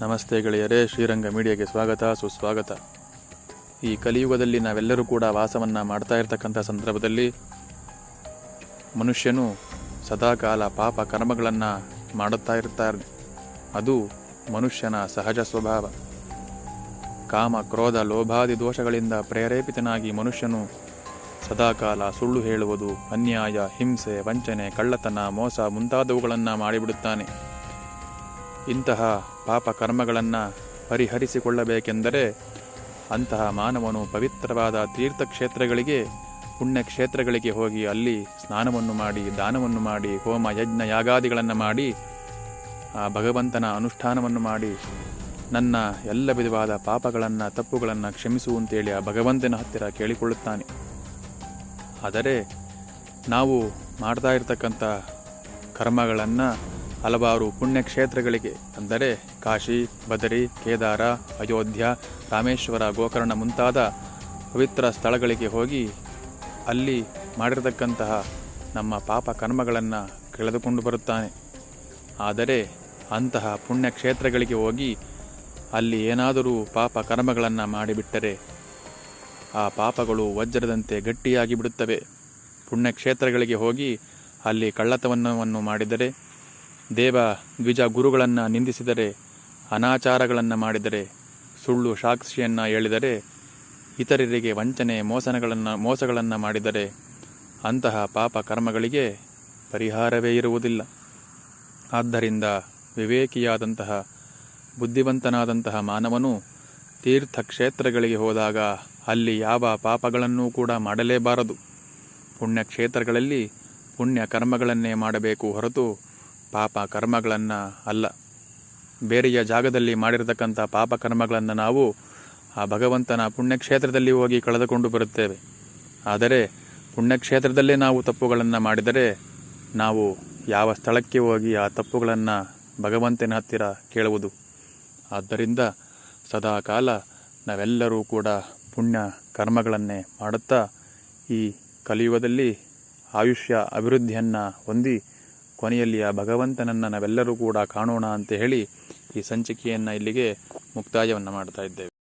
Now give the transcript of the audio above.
ನಮಸ್ತೆ ಗೆಳೆಯರೇ, ಶ್ರೀರಂಗ ಮೀಡಿಯಾಗೆ ಸ್ವಾಗತ, ಸುಸ್ವಾಗತ. ಈ ಕಲಿಯುಗದಲ್ಲಿ ನಾವೆಲ್ಲರೂ ಕೂಡ ವಾಸವನ್ನು ಮಾಡ್ತಾ ಇರತಕ್ಕಂಥ ಸಂದರ್ಭದಲ್ಲಿ ಮನುಷ್ಯನು ಸದಾಕಾಲ ಪಾಪ ಕರ್ಮಗಳನ್ನು ಮಾಡುತ್ತಾ ಇರ್ತಾನೆ ಅದು ಮನುಷ್ಯನ ಸಹಜ ಸ್ವಭಾವ. ಕಾಮ, ಕ್ರೋಧ, ಲೋಭಾದಿ ದೋಷಗಳಿಂದ ಪ್ರೇರೇಪಿತನಾಗಿ ಮನುಷ್ಯನು ಸದಾಕಾಲ ಸುಳ್ಳು ಹೇಳುವುದು, ಅನ್ಯಾಯ, ಹಿಂಸೆ, ವಂಚನೆ, ಕಳ್ಳತನ, ಮೋಸ ಮುಂತಾದವುಗಳನ್ನು ಮಾಡಿಬಿಡುತ್ತಾನೆ. ಇಂತಹ ಪಾಪ ಕರ್ಮಗಳನ್ನು ಪರಿಹರಿಸಿಕೊಳ್ಳಬೇಕೆಂದರೆ ಅಂತಹ ಮಾನವನು ಪವಿತ್ರವಾದ ತೀರ್ಥಕ್ಷೇತ್ರಗಳಿಗೆ, ಪುಣ್ಯಕ್ಷೇತ್ರಗಳಿಗೆ ಹೋಗಿ ಅಲ್ಲಿ ಸ್ನಾನವನ್ನು ಮಾಡಿ, ದಾನವನ್ನು ಮಾಡಿ, ಹೋಮ ಯಜ್ಞ ಯಾಗಾದಿಗಳನ್ನು ಮಾಡಿ, ಆ ಭಗವಂತನ ಅನುಷ್ಠಾನವನ್ನು ಮಾಡಿ, ನನ್ನ ಎಲ್ಲ ವಿಧವಾದ ಪಾಪಗಳನ್ನು, ತಪ್ಪುಗಳನ್ನು ಕ್ಷಮಿಸು ಅಂತೇಳಿ ಆ ಭಗವಂತನ ಹತ್ತಿರ ಕೇಳಿಕೊಳ್ಳುತ್ತಾನೆ. ಆದರೆ ನಾವು ಮಾಡ್ತಾ ಇರತಕ್ಕಂಥ ಕರ್ಮಗಳನ್ನು ಹಲವಾರು ಪುಣ್ಯಕ್ಷೇತ್ರಗಳಿಗೆ, ಅಂದರೆ ಕಾಶಿ, ಬದರಿ, ಕೇದಾರ, ಅಯೋಧ್ಯ, ರಾಮೇಶ್ವರ, ಗೋಕರ್ಣ ಮುಂತಾದ ಪವಿತ್ರ ಸ್ಥಳಗಳಿಗೆ ಹೋಗಿ ಅಲ್ಲಿ ಮಾಡಿರತಕ್ಕಂತಹ ನಮ್ಮ ಪಾಪ ಕರ್ಮಗಳನ್ನು ಕಳೆದುಕೊಂಡು ಬರುತ್ತಾನೆ. ಆದರೆ ಅಂತಹ ಪುಣ್ಯಕ್ಷೇತ್ರಗಳಿಗೆ ಹೋಗಿ ಅಲ್ಲಿ ಏನಾದರೂ ಪಾಪ ಕರ್ಮಗಳನ್ನು ಮಾಡಿಬಿಟ್ಟರೆ ಆ ಪಾಪಗಳು ವಜ್ರದಂತೆ ಗಟ್ಟಿಯಾಗಿ ಬಿಡುತ್ತವೆ. ಪುಣ್ಯಕ್ಷೇತ್ರಗಳಿಗೆ ಹೋಗಿ ಅಲ್ಲಿ ಕಳ್ಳತನವನ್ನು ಮಾಡಿದರೆ, ದೇವ ದ್ವಿಜ ಗುರುಗಳನ್ನು ನಿಂದಿಸಿದರೆ ಅನಾಚಾರಗಳನ್ನು ಮಾಡಿದರೆ, ಸುಳ್ಳು ಸಾಕ್ಷಿಯನ್ನು ಹೇಳಿದರೆ, ಇತರರಿಗೆ ವಂಚನೆ ಮೋಸನಗಳನ್ನು, ಮೋಸಗಳನ್ನು ಮಾಡಿದರೆ, ಅಂತಹ ಪಾಪ ಕರ್ಮಗಳಿಗೆ ಪರಿಹಾರವೇ ಇರುವುದಿಲ್ಲ. ಆದ್ದರಿಂದ ವಿವೇಕಿಯಾದಂತಹ, ಬುದ್ಧಿವಂತನಾದಂತಹ ಮಾನವನು ತೀರ್ಥಕ್ಷೇತ್ರಗಳಿಗೆ ಹೋದಾಗ ಅಲ್ಲಿ ಯಾವ ಪಾಪಗಳನ್ನೂ ಕೂಡ ಮಾಡಲೇಬಾರದು. ಪುಣ್ಯಕ್ಷೇತ್ರಗಳಲ್ಲಿ ಪುಣ್ಯ ಕರ್ಮಗಳನ್ನೇ ಮಾಡಬೇಕು ಹೊರತು ಪಾಪ ಕರ್ಮಗಳನ್ನು ಅಲ್ಲ. ಬೇರೆಯ ಜಾಗದಲ್ಲಿ ಮಾಡಿರತಕ್ಕಂಥ ಪಾಪ ಕರ್ಮಗಳನ್ನು ನಾವು ಆ ಭಗವಂತನ ಪುಣ್ಯಕ್ಷೇತ್ರದಲ್ಲಿ ಹೋಗಿ ಕಳೆದುಕೊಂಡು ಬರುತ್ತೇವೆ. ಆದರೆ ಪುಣ್ಯಕ್ಷೇತ್ರದಲ್ಲೇ ನಾವು ತಪ್ಪುಗಳನ್ನು ಮಾಡಿದರೆ ನಾವು ಯಾವ ಸ್ಥಳಕ್ಕೆ ಹೋಗಿ ಆ ತಪ್ಪುಗಳನ್ನು ಭಗವಂತನ ಹತ್ತಿರ ಕೇಳುವುದು? ಆದ್ದರಿಂದ ಸದಾಕಾಲ ನಾವೆಲ್ಲರೂ ಕೂಡ ಪುಣ್ಯ ಕರ್ಮಗಳನ್ನೇ ಮಾಡುತ್ತಾ ಈ ಕಲಿಯುಗದಲ್ಲಿ ಆಯುಷ್ಯ ಅಭಿವೃದ್ಧಿಯನ್ನು ಹೊಂದಿ ಕೊನೆಯಲ್ಲಿ ಆ ಭಗವಂತನನ್ನು ನಾವೆಲ್ಲರೂ ಕೂಡ ಕಾಣೋಣ ಅಂತ ಹೇಳಿ ಈ ಸಂಚಿಕೆಯನ್ನು ಇಲ್ಲಿಗೆ ಮುಕ್ತಾಯವನ್ನು ಮಾಡ್ತಾ ಇದ್ದೇವೆ.